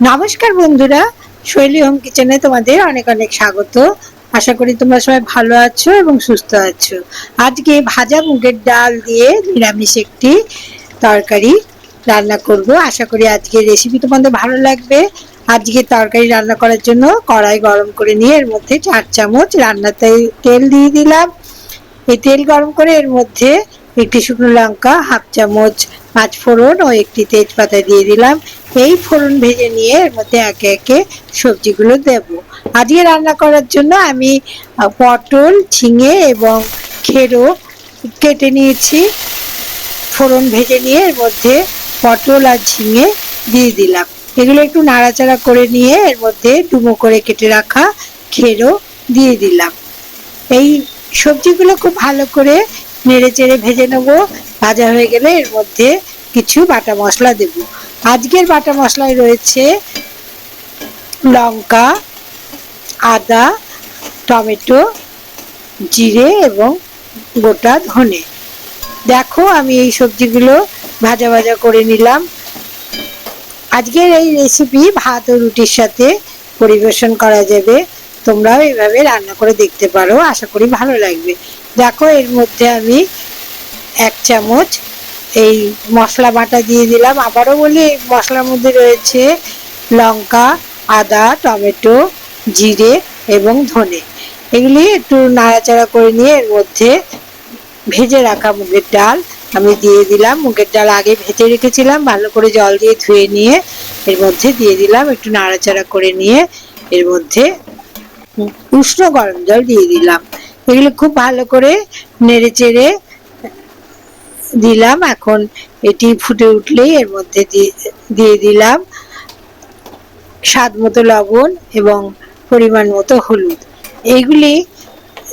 নমস্কার বন্ধুরা, শৈলী হোম কিচেনে তোমাদের অনেক অনেক স্বাগত। আশা করি তোমরা সবাই ভালো আছো এবং সুস্থ আছো। আজকে ভাজা মুগের ডাল দিয়ে নিরামিষ একটি তরকারি রান্না করব। আশা করি আজকের রেসিপি তোমাদের ভালো লাগবে। আজকে তরকারি রান্না করার জন্য কড়াই গরম করে নিয়ে এর মধ্যে চার চামচ রান্নাতে তেল দিয়ে দিলাম। এই তেল গরম করে এর মধ্যে একটি শুকনো লঙ্কা, হাফ চামচ পাঁচ ফোড়ন ও একটি তেজপাতা দিয়ে দিলাম। এই ফোড়ন ভেজে নিয়ে এর মধ্যে একে একে সবজিগুলো দেব। আজকে রান্না করার জন্য আমি পটল, ঝিঙে এবং খেরো কেটে নিয়েছি। ফোড়ন ভেজে নিয়ে এর মধ্যে পটল আর ঝিঙে দিয়ে দিলাম। এগুলো একটু নাড়াচাড়া করে নিয়ে এর মধ্যে ডুমো করে কেটে রাখা খেরো দিয়ে দিলাম। এই সবজিগুলো খুব ভালো করে নেড়ে চেড়ে ভেজে নেব। ভাজা হয়ে গেলে এর মধ্যে কিছু বাটা মশলা দেব। আজকের বাটা মশলায় রয়েছে লঙ্কা, আদা, টমেটো, জিরে এবং গোটা ধনে। দেখো, আমি এই সবজিগুলো ভাজা ভাজা করে নিলাম। আজকের এই রেসিপি ভাত ও রুটির সাথে পরিবেশন করা যাবে। তোমরাও এভাবে রান্না করে দেখতে পারো। আশা করি ভালো লাগবে। দেখো, এর মধ্যে আমি এক চামচ এই মশলা বাটা দিয়ে দিলাম। আবারও বলি, এই মশলার মধ্যে রয়েছে লঙ্কা, আদা, টমেটো, জিরে এবং ধনে। এগুলি একটু নাড়াচাড়া করে নিয়ে এর মধ্যে ভেজে রাখা মুগের ডাল আমি দিয়ে দিলাম। মুগের ডাল আগে ভেজে রেখেছিলাম, ভালো করে জল দিয়ে ধুয়ে নিয়ে এর মধ্যে দিয়ে দিলাম। একটু নাড়াচাড়া করে নিয়ে এর মধ্যে উষ্ণ গরম জল দিয়ে দিলাম। এগুলো খুব ভালো করে নেড়ে চেড়ে দিলাম, এখন এটি ফুটে উঠলেই এর মধ্যে দিয়ে- দিয়ে দিলাম স্বাদ মতো লবণ এবং পরিমাণ মতো হলুদ। এইগুলি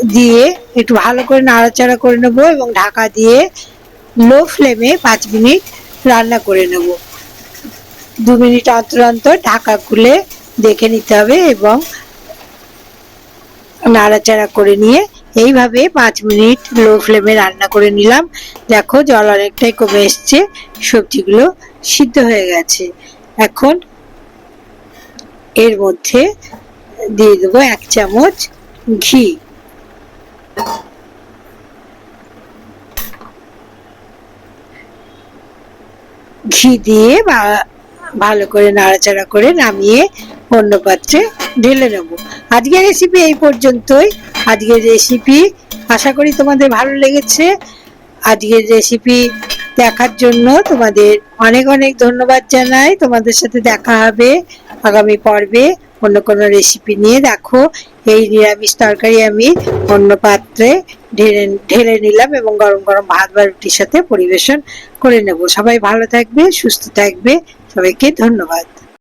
দিয়ে একটু ভালো করে নাড়াচাড়া করে নেব এবং ঢাকা দিয়ে লো ফ্লেমে পাঁচ মিনিট রান্না করে নেব। দু মিনিট অন্তর অন্তর ঢাকা খুলে দেখে নিতে হবে এবং নাড়াচাড়া করে নিয়ে এইভাবে পাঁচ মিনিট লো ফ্লেমে রান্না করে নিলাম। দেখো জল অনেকটাই কমে এসছে, সবজিগুলো সিদ্ধ হয়ে গেছে। এখন এর মধ্যে দিয়ে দেবো এক চামচ ঘি। ঘি দিয়ে ভালো করে নাড়াচাড়া করে নামিয়ে অন্য পাত্রে ঢেলে নেব। আজকের রেসিপি এই পর্যন্তই। আজকের রেসিপি আশা করি তোমাদের ভালো লেগেছে। আজকের রেসিপি দেখার জন্য তোমাদের অনেক অনেক ধন্যবাদ জানাই। তোমাদের সাথে দেখা হবে আগামী পর্বে। অন্য কোনো রেসিপি নিয়ে দেখো। এই নিরামিষ তরকারি আমি অন্য পাত্রে ঢেলে ঢেলে নিলাম এবং গরম গরম ভাত বা রুটির সাথে পরিবেশন করে নেব। সবাই ভালো থাকবে, সুস্থ থাকবে। সবাইকে ধন্যবাদ।